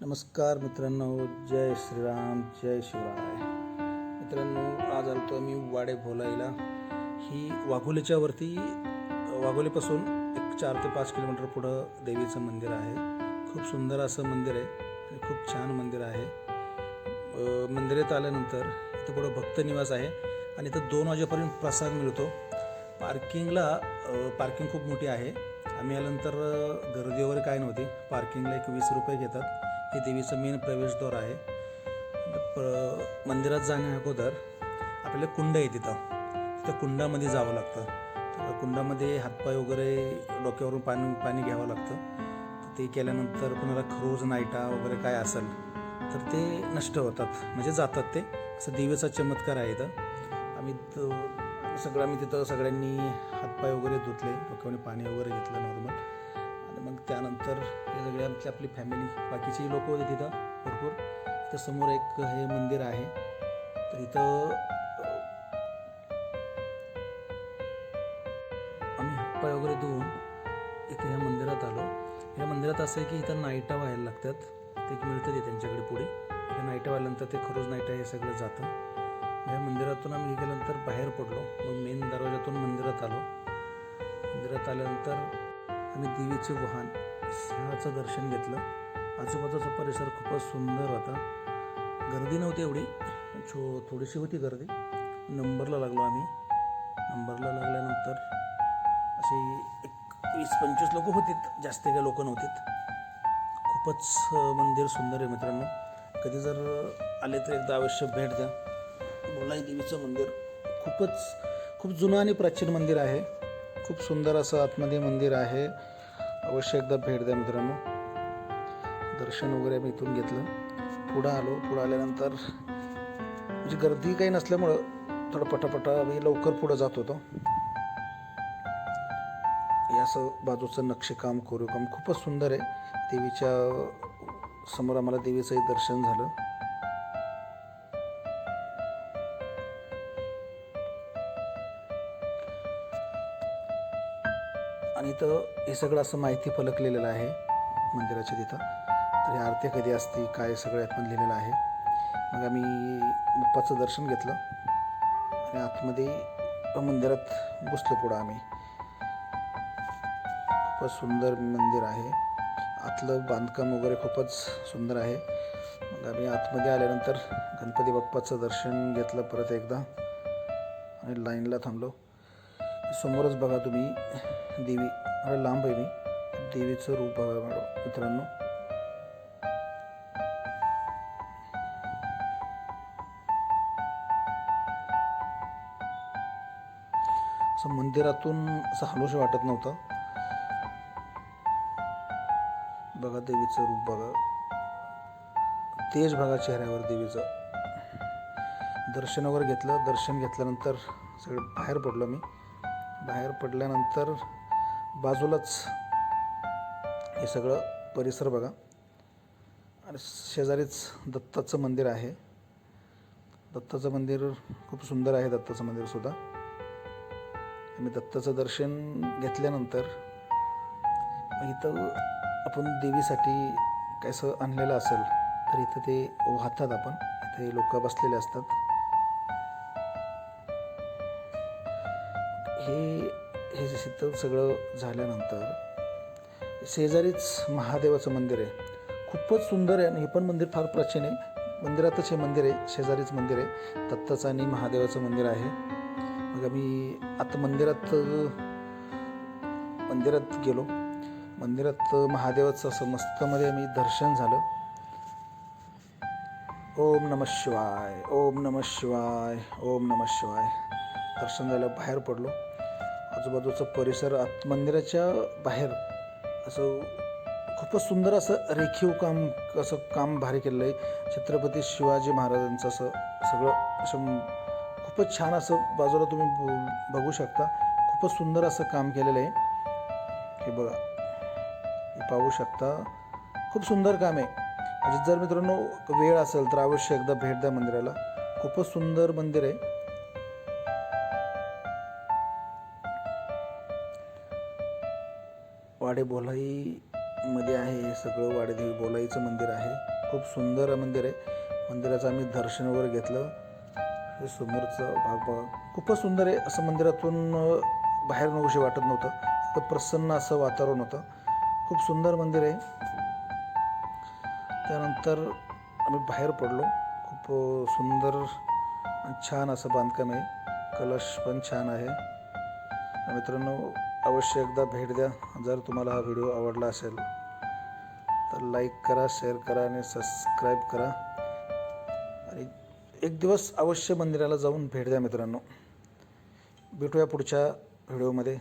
नमस्कार मित्रांनो जय श्रीराम जय शिवराय. मित्रांनो आज आलतो मी वाडे भोलाईला. ही वाघोलीच्या वरती वाघोलीपासून एक चार ते पाच किलोमीटर पुढं देवीचं मंदिर आहे. खूप सुंदर असं मंदिर आहे आणि खूप छान मंदिर आहे. मंदिरात आल्यानंतर इथं पुढं भक्त निवास आहे आणि इथं दोन वाजेपर्यंत प्रसाद मिळतो. पार्किंगला पार्किंग खूप मोठी आहे. आम्ही आल्यानंतर गर्दी वगैरे काय नव्हती. पार्किंगला एक वीस रुपये घेतात. हे देवीचं मेन प्रवेशद्वार आहे. प मंदिरात जाण्या अगोदर आपल्याला कुंड आहे तिथं. तिथं कुंडामध्ये जावं लागतं. तर कुंडामध्ये हातपाय वगैरे डोक्यावरून पाणी पाणी घ्यावं लागतं. तर ते केल्यानंतर कुणाला खरोज नायटा वगैरे काय असेल तर ते नष्ट होतात. म्हणजे जातात ते. असं देवीचा चमत्कार आहे इथं. आम्ही सगळं आम्ही तिथं सगळ्यांनी हातपाय वगैरे धुतले. डोक्यावर पाणी वगैरे घेतलं नॉर्मल मग त्यानंतर हे सगळे आमची आपली फॅमिली बाकीची लोक होते तिथं भरपूर. तिथं समोर एक हे मंदिर आहे. तर इथं आम्ही हप्पा वगैरे धुवून इथे ह्या मंदिरात आलो. ह्या मंदिरात असं आहे की इथं नाईटा व्हायला लागतात. ते मिळतं ते त्यांच्याकडे पुढे. त्या नाईटा व्हायल्यानंतर ते खरोज नाईटा हे सगळं जातं. ह्या मंदिरातून आम्ही गेल्यानंतर बाहेर पडलो. मग मेन दरवाजातून मंदिरात आलो. मंदिरात आल्यानंतर आम्ही देवीचे वाहन. सिंहाचं दर्शन घेतलं. आजूबाजूचा परिसर खूपच सुंदर होता. गर्दी नव्हती एवढी. छो थोडीशी होती गर्दी. नंबरला लागलो आम्ही. नंबरला लागल्यानंतर असे एक वीस पंचवीस लोक होतीत. जास्त काही लोक नव्हतीत. खूपच मंदिर सुंदर आहे मित्रांनो. कधी जर आले तर एकदा अवश्य भेट द्या. बोलाई देवीचं मंदिर खूपच खूप जुनं आणि प्राचीन मंदिर आहे. खूप सुंदर असं आतमध्ये मंदिर आहे. अवश्य एकदा भेट द्या मित्रांनो. दर्शन वगैरे आम्ही इथून घेतलं. पुढं आलो. पुढं आल्यानंतर म्हणजे गर्दी काही नसल्यामुळं थोडं पटापटा आम्ही लवकर पुढं जात होतो. या असं बाजूचं नक्षीकाम कोरीवकाम खूपच सुंदर आहे. देवीच्या समोर आम्हाला देवीचंही दर्शन झालं. आणि इथं हे सगळं असं माहिती फलक लिहिलेलं आहे मंदिराच्या तिथं. तर हे आरती कधी असते काय सगळं यात पण लिहिलेलं आहे. मग आम्ही बाप्पाचं दर्शन घेतलं आणि आतमध्ये मंदिरात घुसलो पुढं आम्ही. खूपच सुंदर मंदिर आहे. आतलं बांधकाम वगैरे खूपच सुंदर आहे. मग आम्ही आतमध्ये आल्यानंतर गणपती बाप्पाचं दर्शन घेतलं परत एकदा. आणि लाईनला थांबलो. समोरच बघा तुम्ही देवी अरे लांब आहे मी. देवीचं रूप बघा मॅडम मित्रांनो. असं मंदिरातून असं हलोश वाटत नव्हतं. बघा देवीचं रूप बघा. तेज बघा चेहऱ्यावर देवीचं. दर्शन वगैरे घेतलं दर्शन घेतल्यानंतर सगळं बाहेर पडलो मी. बाहेर पडल्यानंतर बाजूलाच हे सगळं परिसर बघा. आणि शेजारीच दत्ताचं मंदिर आहे. दत्ताचं मंदिर खूप सुंदर आहे दत्ताचं मंदिरसुद्धा मी दत्ताचं दर्शन घेतल्यानंतर इथं आपण देवीसाठी कसं आणलेलं असेल तर इथं ते वाहतात आपण. इथे लोक बसलेले असतात. हे हे जे इथं सगळं झाल्यानंतर शेजारीच महादेवाचं मंदिर आहे. खूपच सुंदर आहे आणि हे पण मंदिर फार प्राचीन आहे. मंदिरातच हे मंदिर आहे शेजारीच मंदिर आहे. दत्ताचं आणि महादेवाचं मंदिर आहे. मग आम्ही आता मंदिरात मंदिरात गेलो. मंदिरात महादेवाचं असं मस्तमध्ये आम्ही दर्शन झालं. ओम नम शिवाय ओम नम शिवाय ओम नम शिवाय. दर्शन झालं बाहेर पडलो. आजूबाजूचा परिसर आत मंदिराच्या बाहेर असं खूपच सुंदर असं रेखीव काम असं काम भारी केलेलं आहे. छत्रपती शिवाजी महाराजांचं असं सगळं असं खूपच छान असं बाजूला तुम्ही ब- बघू शकता. खूपच सुंदर असं काम केलेलं आहे. हे बघा. हे पाहू शकता. खूप सुंदर काम आहे. म्हणजे जर मित्रांनो वेळ असेल तर अवश्य एकदा भेट द्या मंदिराला. खूपच सुंदर मंदिर आहे. वाडे आहे हे सगळं वाडेदेवी बोलाईचं मंदिर आहे. खूप सुंदर मंदिर आहे. मंदिराचं आम्ही दर्शन वगैरे घेतलं. हे समोरचं भाग बघा. खूपच सुंदर आहे. असं मंदिरातून बाहेर नकोशी वाटत नव्हतं. खूप प्रसन्न असं वातावरण होतं. खूप सुंदर मंदिर आहे. त्यानंतर आम्ही बाहेर पडलो. खूप सुंदर छान असं बांधकाम आहे. कलश पण छान आहे. मित्रांनो अवश्य एकदा भेट द्या. जर तुम्हाला हा व्हिडिओ आवडला असेल तर लाईक करा शेअर करा आणि सबस्क्राईब करा. आणि एक दिवस अवश्य मंदिराला जाऊन भेट द्या मित्रांनो. भेटूया पुढच्या व्हिडिओमध्ये.